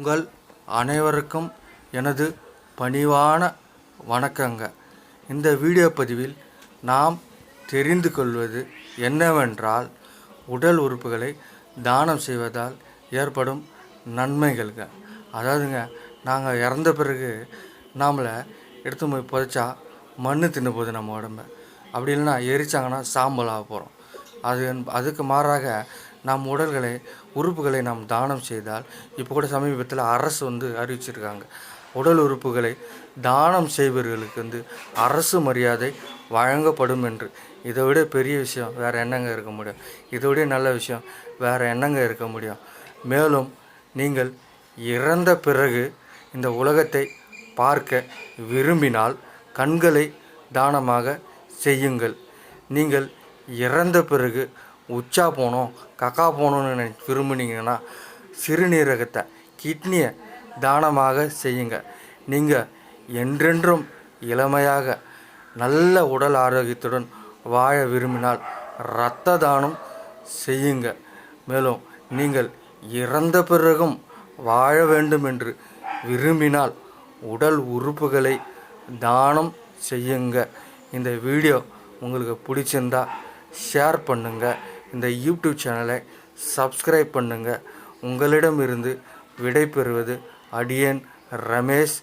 உங்கள் அனைவருக்கும் எனது பணிவான வணக்கங்க. இந்த வீடியோ பதிவில் நாம் தெரிந்து கொள்வது என்னவென்றால் உடல் உறுப்புகளை தானம் செய்வதால் ஏற்படும் நன்மைகள்ங்க. அதாவதுங்க நாங்கள் இறந்த பிறகு நாமளை எடுத்து போய் புதைச்சா மண்ணு தின்னு போகுது நம்ம உடம்ப. அப்படி இல்லைன்னா எரிச்சாங்கன்னா சாம்பலாக போகிறோம் அது அதுக்கு மாறாக நம் உடல்களை உறுப்புகளை நாம் தானம் செய்தால் இப்போ கூட சமீபத்தில் அரசு வந்து அறிவிச்சிருக்காங்க. உடல் உறுப்புகளை தானம் செய்பவர்களுக்கு வந்து அரசு மரியாதை வழங்கப்படும் என்று. இதை விட பெரிய விஷயம் வேறு என்னங்க இருக்க முடியும்? இதை விட நல்ல விஷயம் வேறு என்னங்க இருக்க முடியும்? மேலும் நீங்கள் இறந்த பிறகு இந்த உலகத்தை பார்க்க விரும்பினால் கண்களை தானமாக செய்யுங்கள். நீங்கள் இறந்த பிறகு உச்சா போனோம் கக்கா போகணும்னு நினை விரும்புனீங்கன்னா சிறுநீரகத்தை கிட்னியை தானமாக செய்யுங்க. நீங்கள் என்றென்றும் இளமையாக நல்ல உடல் ஆரோக்கியத்துடன் வாழ விரும்பினால் இரத்த தானம் செய்யுங்க. மேலும் நீங்கள் இறந்த பிறகும் வாழ வேண்டும் என்று விரும்பினால் உடல் உறுப்புகளை தானம் செய்யுங்க. இந்த வீடியோ உங்களுக்கு பிடிச்சிருந்தா ஷேர் பண்ணுங்கள் இந்த யூடியூப் சேனலை சப்ஸ்கிரைப் பண்ணுங்கள் உங்களிடமிருந்து விடை பெறுவது அடியன் ரமேஷ்